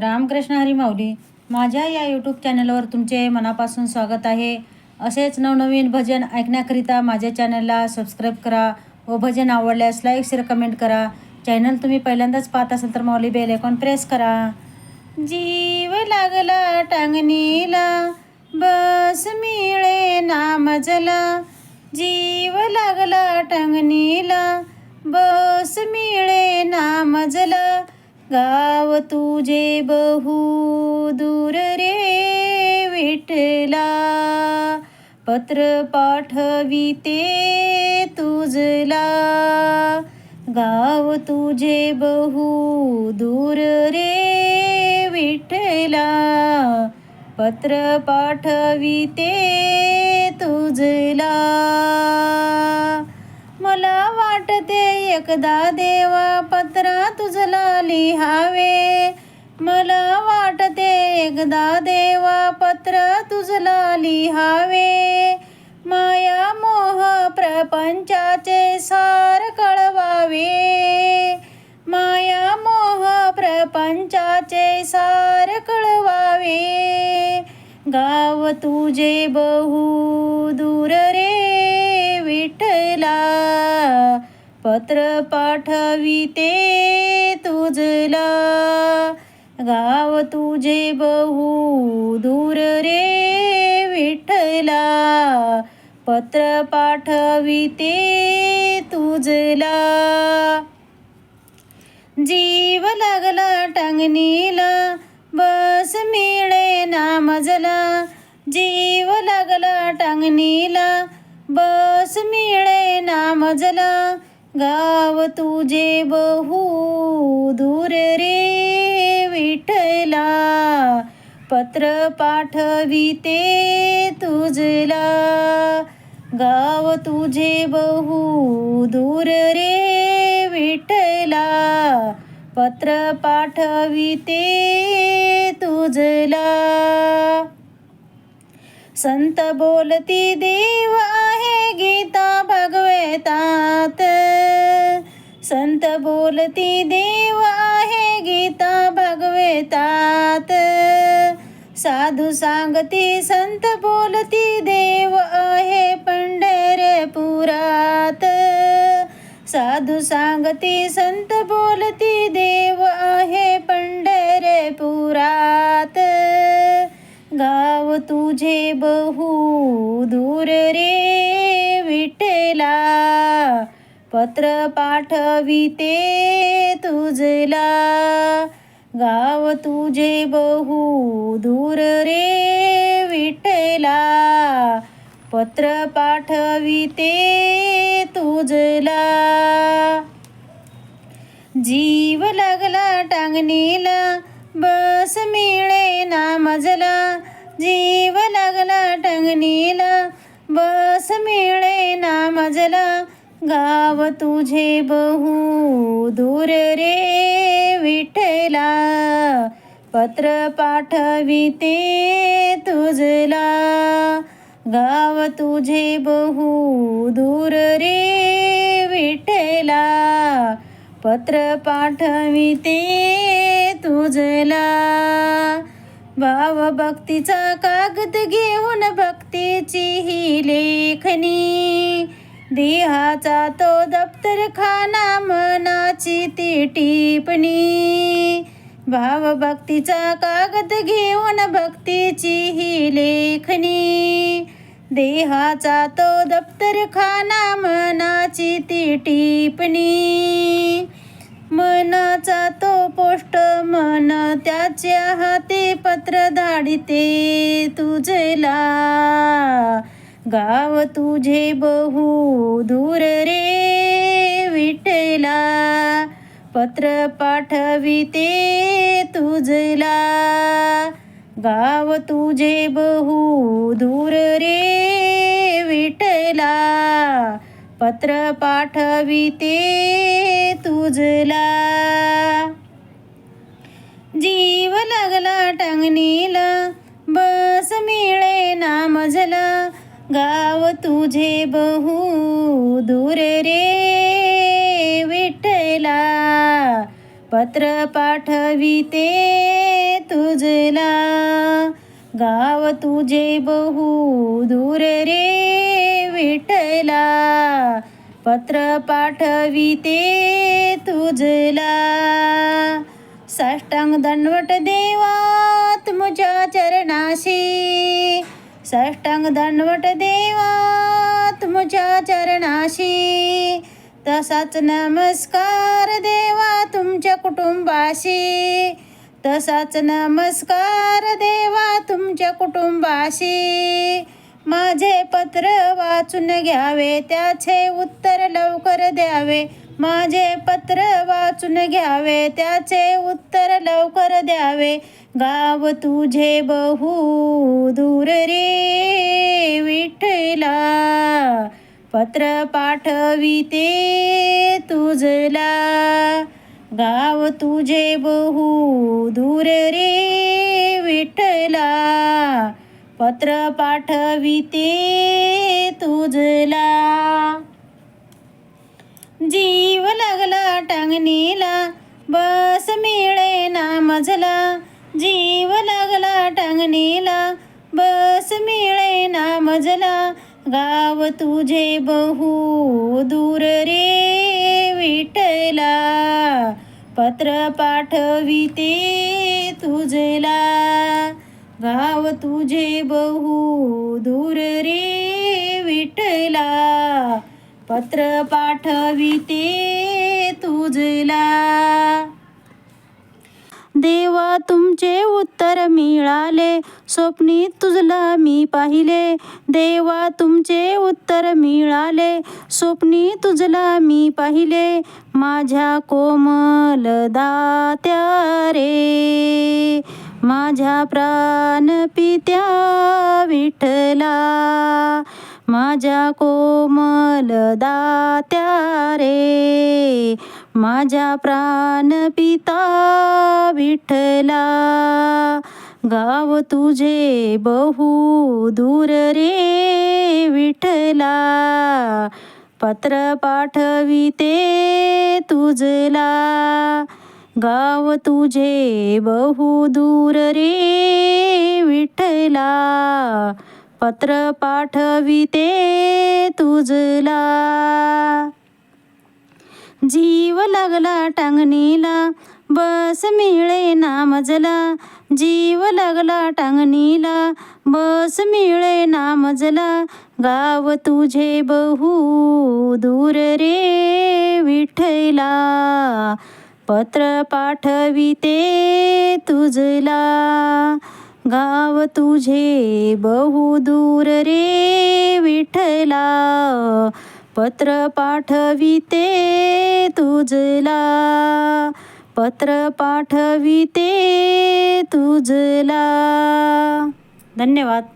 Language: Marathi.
रामकृष्ण हरी माऊली माझ्या या यूट्यूब चॅनलवर तुमचे मनापासून स्वागत आहे. असेच नवनवीन भजन ऐकण्याकरिता माझ्या चॅनलला सबस्क्राईब करा व भजन आवडल्यास लाईक शेअर कमेंट करा. चॅनल तुम्ही पहिल्यांदाच पाहत असाल तर माऊली बेल आयकॉन प्रेस करा. जीव लागला टांगणीला बस मिळे नामजला जीव लागला टांगणीला बस मिळे नामजला गाव तुझे बहु दूर रे विठला पत्र पाठविते तुझला. गाव तुझे बहु दूर रे विठला पत्र पाठविते तुझला. ते एकदा देवा पत्रा तुझला लिहावे. मला वाटते एकदा देवा पत्र तुझला लिहावे. माया मोह प्रपंचाचे सार कळवावे. माया मोह प्रपंचाचे सार कळवावे. गाव तुझे बहु दूर रे. पत्र पाठविते तुझला. गाव तुझे बहु दूर रे विठला पत्र पाठविते तुझला. जीव लागला टांगणीला बस मिळे नामजला. जीव लागला टांगणीला बस मिळे नामजला. गाव तुझे बहु दूर रे विठला पत्र पाठविते तुझला. गाव तुझे बहु दूर रे विठला पत्र पाठविते तुझला. संत बोलती देव आहे गीता भगवतात. संत बोलती देव आहे गीता भगवतात. साधू सांगती संत बोलती देव आहे पंढरपुरात. साधू सांगती संत पत्र पाठविते तुझला. गाव तुझे बहु दूर रे विठला पत्र पाठविते तुझला. जीव लागला टांगणीला बस मिळे ना मजला. जीव लागला टांगणीला बस मिळे ना मजला. गाव तुझे बहु दूर रे विठला पत्र पाठविते तुझला. गाव तुझे बहु दूर रे विठला पत्र पाठविते तुझला. भाव भक्तीचा कागद घेऊन भक्तीची ही लेखनी देहाचा तो दप्तर खाना मनाची ती टिपणी. भावभक्तीचा कागद घेऊन भक्तीची ही लेखनी देहाचा तो दप्तर खाना मनाची ती टिपणी. मनाचा तो पोष्ट मन त्याच्या हाती पत्र धाडिते तुझला. गाव तुझे बहु दूर रे विठला पत्र पाठविते तुझला. गाव तुझे बहु दूर रे विठला पत्र पाठविते तुझला. जीव लागला टांगणीला बस मिळे ना मजला गाव तुझे बहु दूर रे विठला पत्र पाठविते तुझला. गाव तुझे बहु दूर रे विठला पत्र पाठविते तुझला. साष्टांग दंडवट देवात तुमच्या चरणाशी. साष्टांग दंडवट देवा तुमच्या चरणाशी. तसाच नमस्कार देवा तुमच्या कुटुंबाशी. तसाच नमस्कार देवा तुमच्या कुटुंबाशी. माझे पत्र वाचून घ्यावे त्याचे उत्तर लवकर द्यावे. माझे पत्र वाचून घ्यावे त्याचे उत्तर लवकर द्यावे. गाव तुझे बहु दूर रे विठला पत्र पाठविते तुझला. गाव तुझे बहु दूर रे विठला पत्र पाठविते तुझला. जीव लागला टांगणीला बस मिळे ना मजला. जीव लागला टांगणीला बस मिळे ना मजला गाव तुझे बहु दूर रे विठला. पत्र पाठविते तुझला. गाव तुझे बहु दूर रे विठला. पत्र पाठविते तुझला. देवा तुमचे उत्तर मिळाले. स्वप्नी तुझला मी पाहिले. देवा तुमचे उत्तर मिळाले. स्वप्नी तुझला मी पाहिले. माझ्या कोमल दात्या रे माझ्या प्राण पित्या विठला माझ्या कोमल दात्या रे माझ्या प्राण पिता विठला गाव तुझे बहु दूर रे विठला पत्र पाठविते तुझला गाव तुझे बहु दूर रे विठला पत्र पाठविते तुझला. जीव लागला टांगणीला बस मिळे ना मजला जीव लागला टांगणीला बस मिळे ना मजला गाव तुझे बहु दूर रे विठला पत्र पाठविते तुझला. गाव तुझे बहु दूर रे विठला पत्र पाठविते तुझला. पत्र पाठविते तुझला. धन्यवाद.